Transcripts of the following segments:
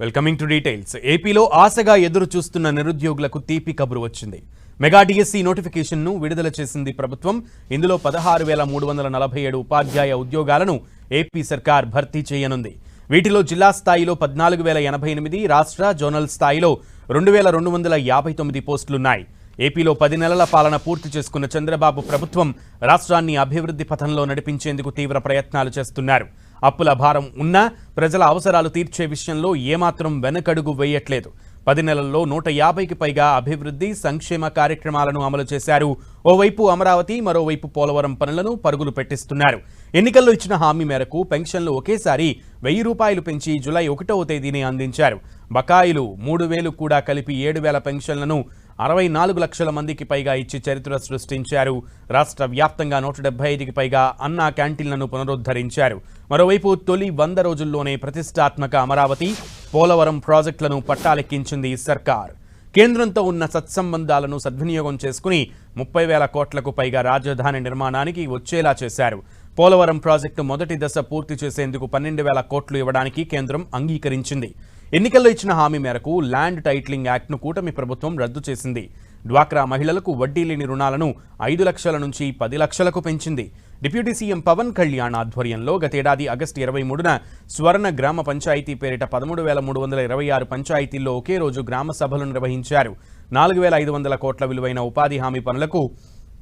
Welcoming to details ఏపీలో ఆశగా ఎదురు చూస్తున్న నిరుద్యోగులకు తీపి కబురు వచ్చింది. మెగా డిఎస్సి నోటిఫికేషన్ను విడుదల చేసింది ప్రభుత్వం. ఇందులో పదహారు వేల మూడు వందల నలభై ఏడు ఉపాధ్యాయ ఉద్యోగాలను ఏపీ సర్కార్ భర్తీ చేయనుంది. వీటిలో జిల్లా స్థాయిలో పద్నాలుగు వేల ఎనభై ఎనిమిది రాష్ట్ర జోనల్ స్థాయిలో రెండు వేల రెండు వందల యాభై తొమ్మిది పోస్టులున్నాయి. ఏపీలో పది నెలల పాలన పూర్తి చేసుకున్న చంద్రబాబు ప్రభుత్వం రాష్ట్రాన్ని అభివృద్ధి పథంలో నడిపించేందుకు తీవ్ర ప్రయత్నాలు చేస్తున్నారు. అప్పుల భారం ఉన్నా ప్రజల అవసరాలు తీర్చే విషయంలో ఏమాత్రం వెనకడుగు వేయట్లేదు. పది నెలల్లో నూట యాభైకి పైగా అభివృద్ధి సంక్షేమ కార్యక్రమాలను అమలు చేశారు. ఓవైపు అమరావతి మరోవైపు పోలవరం పనులను పరుగులు పెట్టిస్తున్నారు. ఎన్నికల్లో ఇచ్చిన హామీ మేరకు పెన్షన్లు ఒకేసారి వెయ్యి రూపాయలు పెంచి జులై ఒకటవ తేదీని అందించారు. బకాయిలు మూడు వేలు కూడా కలిపి ఏడు వేల పెన్షన్లను అరవై నాలుగు లక్షల మందికి పైగా ఇచ్చి చరిత్ర సృష్టించారు. రాష్ట్ర వ్యాప్తంగా నూట డెబ్బై ఐదుకి పైగా అన్నా క్యాంటీన్లను పునరుద్ధరించారు. మరోవైపు తొలి వంద రోజుల్లోనే ప్రతిష్టాత్మక అమరావతి పోలవరం ప్రాజెక్టులను పట్టాలెక్కించింది సర్కార్. కేంద్రంతో ఉన్న సత్సంబంధాలను సద్వినియోగం చేసుకుని ముప్పై వేల కోట్లకు పైగా రాజధాని నిర్మాణానికి వచ్చేలా చేశారు. పోలవరం ప్రాజెక్టు మొదటి దశ పూర్తి చేసేందుకు పన్నెండు వేల కోట్లు ఇవ్వడానికి కేంద్రం అంగీకరించింది. ఎన్నికల్లో ఇచ్చిన హామీ మేరకు ల్యాండ్ టైటిలింగ్ యాక్ట్ను కూటమి ప్రభుత్వం రద్దు చేసింది. డ్వాక్రా మహిళలకు వడ్డీ లేని రుణాలను ఐదు లక్షల నుంచి పది లక్షలకు పెంచింది. డిప్యూటీ సీఎం పవన్ కళ్యాణ్ ఆధ్వర్యంలో గతేడాది ఆగస్టు ఇరవై మూడున స్వర్ణ గ్రామ పంచాయతీ పేరిట పదమూడు వేల మూడు వందల ఇరవై ఆరు పంచాయతీల్లో ఒకే రోజు గ్రామ సభలు నిర్వహించారు. నాలుగు వేల ఐదు వందల కోట్ల విలువైన ఉపాధి హామీ పనులకు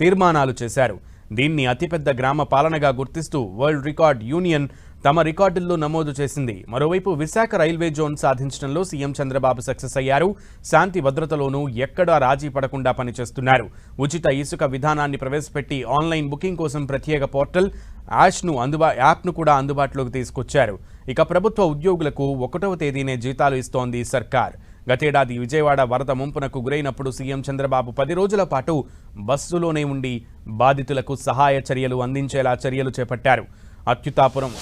తీర్మానాలు చేశారు. దీన్ని అతిపెద్ద గ్రామ పాలనగా గుర్తిస్తూ వరల్డ్ రికార్డ్ యూనియన్ తమ రికార్డుల్లో నమోదు చేసింది. మరోవైపు విశాఖ రైల్వే జోన్ సాధించడంలో సీఎం చంద్రబాబు సక్సెస్ అయ్యారు. శాంతి భద్రతలోనూ ఎక్కడా రాజీ పడకుండా పనిచేస్తున్నారు. ఉచిత ఇసుక విధానాన్ని ప్రవేశపెట్టి ఆన్లైన్ బుకింగ్ కోసం ప్రత్యేక పోర్టల్ యాష్ను అందుబా యాప్ను కూడా అందుబాటులోకి తీసుకొచ్చారు. ఇక ప్రభుత్వ ఉద్యోగులకు ఒకటవ తేదీనే జీతాలు ఇస్తోంది సర్కార్. గతేడాది విజయవాడ వరద ముంపునకు గురైనప్పుడు సీఎం చంద్రబాబు పది రోజుల పాటు బస్సులోనే ఉండి బాధితులకు సహాయ చర్యలు అందించేలా చర్యలు చేపట్టారు. అత్యుతాపురం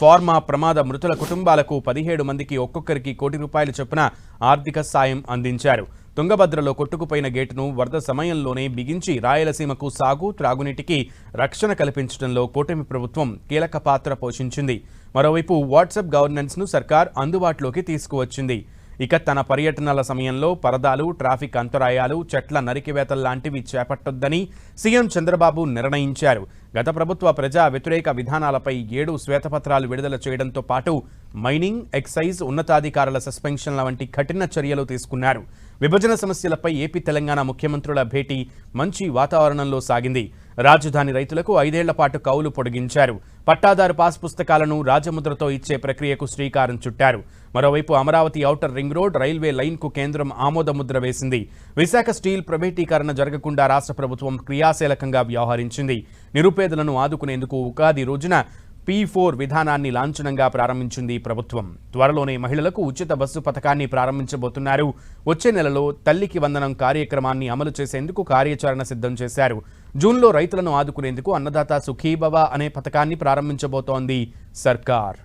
ఫార్మా ప్రమాద మృతుల కుటుంబాలకు పదిహేడు మందికి ఒక్కొక్కరికి కోటి రూపాయల చొప్పున ఆర్థిక సాయం అందించారు. తుంగభద్రలో కొట్టుకుపోయిన గేటును వరద సమయంలోనే బిగించి రాయలసీమకు సాగు త్రాగునీటికి రక్షణ కల్పించడంలో కూటమి ప్రభుత్వం కీలక పాత్ర పోషించింది. మరోవైపు వాట్సాప్ గవర్నెన్స్ను సర్కార్ అందుబాటులోకి తీసుకువచ్చింది. ఇక తన పర్యటనల సమయంలో పరదాలు ట్రాఫిక్ అంతరాయాలు చెట్ల నరికివేతలు లాంటివి చేపట్టొద్దని సీఎం చంద్రబాబు నిర్ణయించారు. గత ప్రభుత్వ ప్రజా వ్యతిరేక విధానాలపై ఏడు శ్వేతపత్రాలు విడుదల చేయడంతో పాటు మైనింగ్ ఎక్సైజ్ ఉన్నతాధికారుల సస్పెన్షన్ల వంటి కఠిన చర్యలు తీసుకున్నారు. విభజన సమస్యలపై ఏపీ తెలంగాణ ముఖ్యమంత్రుల భేటీ మంచి వాతావరణంలో సాగింది. రాజధాని రైతులకు ఐదేళ్ళ పాటు కౌలు పొడిగించారు. పట్టాదారు పాస్ పుస్తకాలను రాజముద్రతో ఇచ్చే ప్రక్రియకు శ్రీకారం చుట్టారు. మరోవైపు Amaravati outer ring road railway లైన్కు కేంద్రం ఆమోదముద్ర వేసింది. విశాఖ స్టీల్ ప్రైవేటీకరణ జరగకుండా రాష్ట్ర ప్రభుత్వం క్రియాశీలకంగా వ్యవహరించింది. నిరుపేదలను ఆదుకునేందుకు ఉగాది రోజున పీ ఫోర్ విధానాన్ని లాంఛనంగా ప్రారంభించింది ప్రభుత్వం. త్వరలోనే మహిళలకు ఉచిత బస్సు పథకాన్ని ప్రారంభించబోతున్నారు. వచ్చే నెలలో తల్లికి వందనం కార్యక్రమాన్ని అమలు చేసేందుకు కార్యాచరణ సిద్ధం చేశారు. జూన్లో రైతులను ఆదుకునేందుకు అన్నదాత సుఖీభవ అనే పథకాన్ని ప్రారంభించబోతోంది సర్కార్.